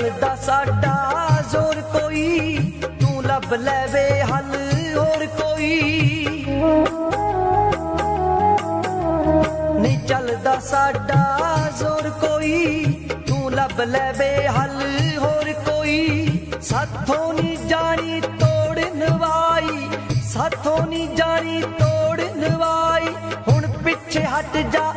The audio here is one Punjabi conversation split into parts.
ਚੱਲਦਾ ਸਾਡਾ ਜ਼ੋਰ ਕੋਈ। ਤੂੰ ਲੱਭ ਲੈਵੇ ਹੱਲ ਹੋਰ ਕੋਈ। ਨਹੀਂ ਚੱਲਦਾ ਸਾਡਾ ਜ਼ੋਰ ਕੋਈ। ਤੂੰ ਲੱਭ ਲੈਵੇ ਹੱਲ ਹੋਰ ਕੋਈ। ਸਾਥੋਂ ਨਹੀਂ ਜਾਣੀ ਤੋੜ ਨਵਾਈ। ਸਾਥੋਂ ਨਹੀਂ ਜਾਣੀ ਤੋੜ ਨਵਾਈ। ਹੁਣ ਪਿੱਛੇ ਹਟ ਜਾ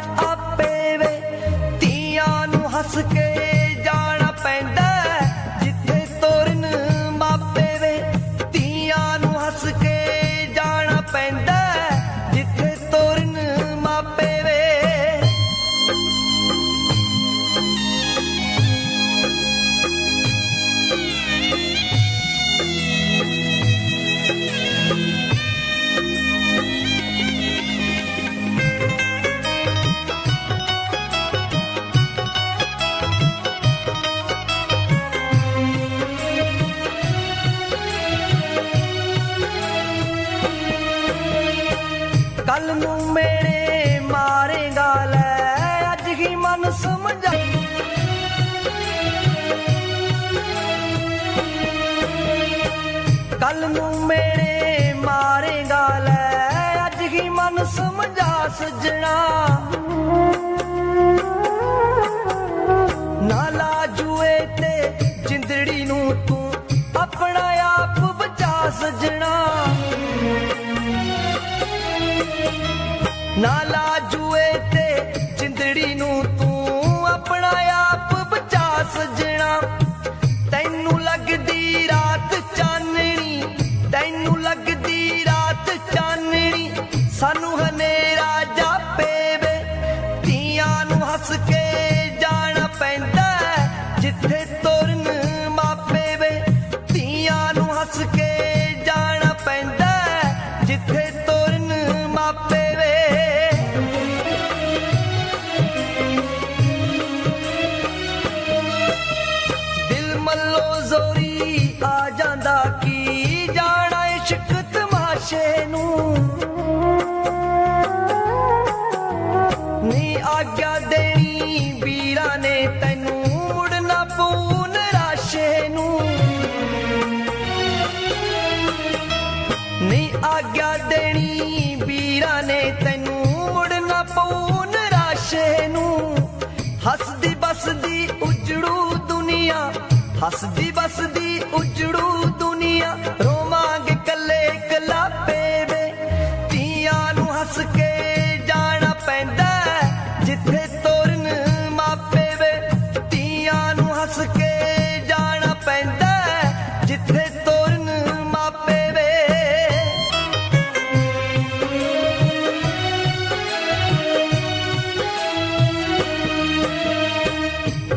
ਕੱਲ ਨੂੰ ਮੇਰੇ ਮਾਰੇਗਾ ਲੈ, ਅੱਜ ਹੀ ਮਨ ਸਮਝਾ। ਕੱਲ ਨੂੰ ਮੇਰੇ ਮਾਰੇਗਾ ਲੈ, ਅੱਜ ਹੀ ਮਨ ਸਮਝਾ ਸਜਣਾ। ਨਾ ਜੂਏ ਤੇ ਜਿੰਦੜੀ ਨੂੰ ਤੂੰ ਆਪਣਾ ਆਪ ਬਚਾ ਸਜਣਾ। ਤੈਨੂੰ ਲੱਗਦੀ ਰਾਤ ਚਾਨਣੀ, ਤੈਨੂੰ ਲੱਗਦੀ ਰਾਤ ਚਾਨਣੀ, ਸਾਨੂੰ ਆਗਿਆ ਦੇਣੀ ਵੀਰਾਂ ਨੇ ਤੈਨੂੰ ਮੁੜਨਾ ਪਊ ਨਰਾਸ਼ੇ ਨੂੰ। ਹੱਸਦੀ ਬਸਦੀ ਉਜੜੂ ਦੁਨੀਆ, ਹੱਸਦੀ ਬਸਦੀ ਉਜੜੂ ਦੁਨੀਆ ਰੋਵਾਂਗੇ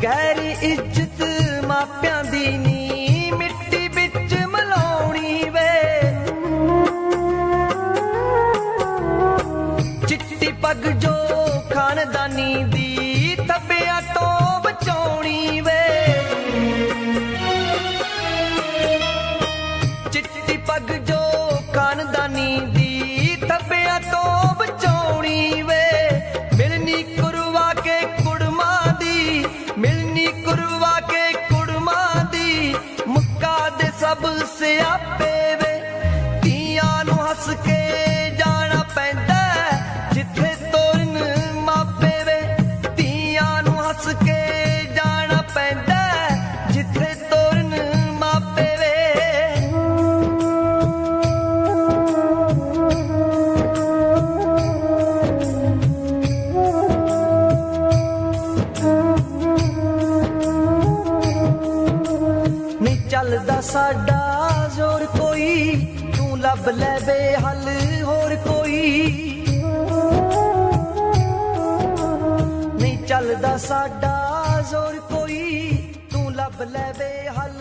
ਗੈਰੀ ਇੱਜ਼ਤ ਮਾਪਿਆਂ ਦੀ ਸਭ ਸਿਆਪੇ ਵੇ ਚੱਲਦਾ ਸਾਡਾ ਜ਼ੋਰ ਕੋਈ, ਤੂੰ ਲੱਭ ਲੈ ਬੇ ਹੱਲ ਹੋਰ ਕੋਈ। ਨਹੀਂ ਚੱਲਦਾ ਸਾਡਾ ਜ਼ੋਰ ਕੋਈ, ਤੂੰ ਲੱਭ ਲੈ ਬੇ ਹੱਲ